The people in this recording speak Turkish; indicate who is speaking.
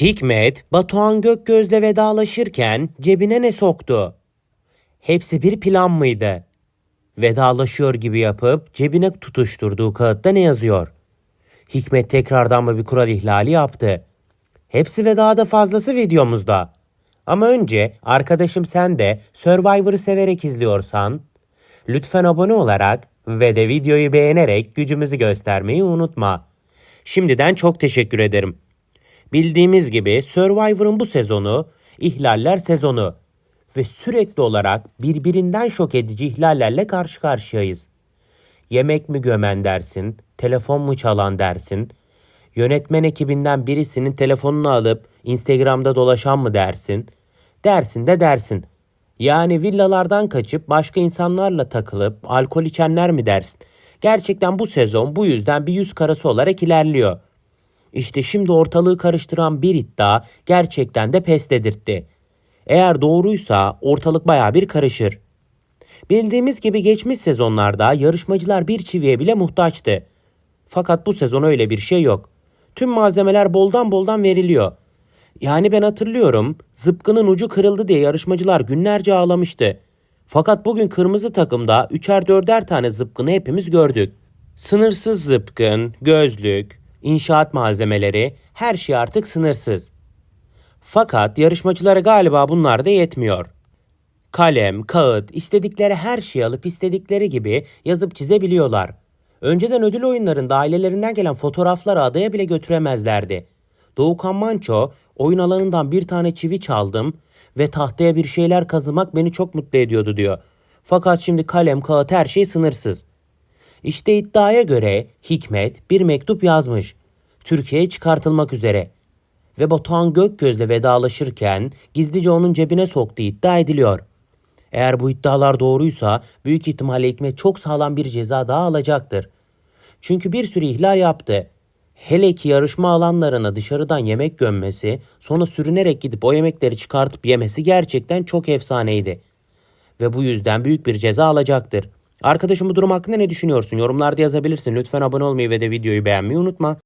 Speaker 1: Hikmet, Batuhan Gökgöz'le vedalaşırken cebine ne soktu? Hepsi bir plan mıydı? Vedalaşıyor gibi yapıp cebine tutuşturduğu kağıtta ne yazıyor? Hikmet tekrardan mı bir kural ihlali yaptı? Hepsi ve daha da fazlası videomuzda. Ama önce arkadaşım sen de Survivor'ı severek izliyorsan lütfen abone olarak ve de videoyu beğenerek gücümüzü göstermeyi unutma. Şimdiden çok teşekkür ederim. Bildiğimiz gibi Survivor'ın bu sezonu ihlaller sezonu ve sürekli olarak birbirinden şok edici ihlallerle karşı karşıyayız. Yemek mi gömen dersin, telefon mu çalan dersin, yönetmen ekibinden birisinin telefonunu alıp Instagram'da dolaşan mı dersin, dersin de dersin. Yani villalardan kaçıp başka insanlarla takılıp alkol içenler mi dersin? Gerçekten bu sezon bu yüzden bir yüz karası olarak ilerliyor. İşte şimdi ortalığı karıştıran bir iddia gerçekten de pes dedirtti. Eğer doğruysa ortalık baya bir karışır. Bildiğimiz gibi geçmiş sezonlarda yarışmacılar bir çiviye bile muhtaçtı. Fakat bu sezon öyle bir şey yok. Tüm malzemeler boldan boldan veriliyor. Yani ben hatırlıyorum zıpkının ucu kırıldı diye yarışmacılar günlerce ağlamıştı. Fakat bugün kırmızı takımda üçer dörder tane zıpkını hepimiz gördük. Sınırsız zıpkın, gözlük, inşaat malzemeleri her şey artık sınırsız. Fakat yarışmacılara galiba bunlar da yetmiyor. Kalem, kağıt, istedikleri her şeyi alıp istedikleri gibi yazıp çizebiliyorlar. Önceden ödül oyunlarında ailelerinden gelen fotoğrafları adaya bile götüremezlerdi. Doğukan Manço, oyun alanından bir tane çivi çaldım ve tahtaya bir şeyler kazımak beni çok mutlu ediyordu diyor. Fakat şimdi kalem, kağıt her şey sınırsız. İşte iddiaya göre Hikmet bir mektup yazmış. Türkiye'ye çıkartılmak üzere. Ve Batuhan Gökgöz'le vedalaşırken gizlice onun cebine soktuğu iddia ediliyor. Eğer bu iddialar doğruysa büyük ihtimalle Hikmet çok sağlam bir ceza daha alacaktır. Çünkü bir sürü ihlal yaptı. Hele ki yarışma alanlarına dışarıdan yemek gömmesi, sonra sürünerek gidip o yemekleri çıkartıp yemesi gerçekten çok efsaneydi. Ve bu yüzden büyük bir ceza alacaktır. Arkadaşım bu durum hakkında ne düşünüyorsun? Yorumlarda yazabilirsin. Lütfen abone olmayı ve de videoyu beğenmeyi unutma.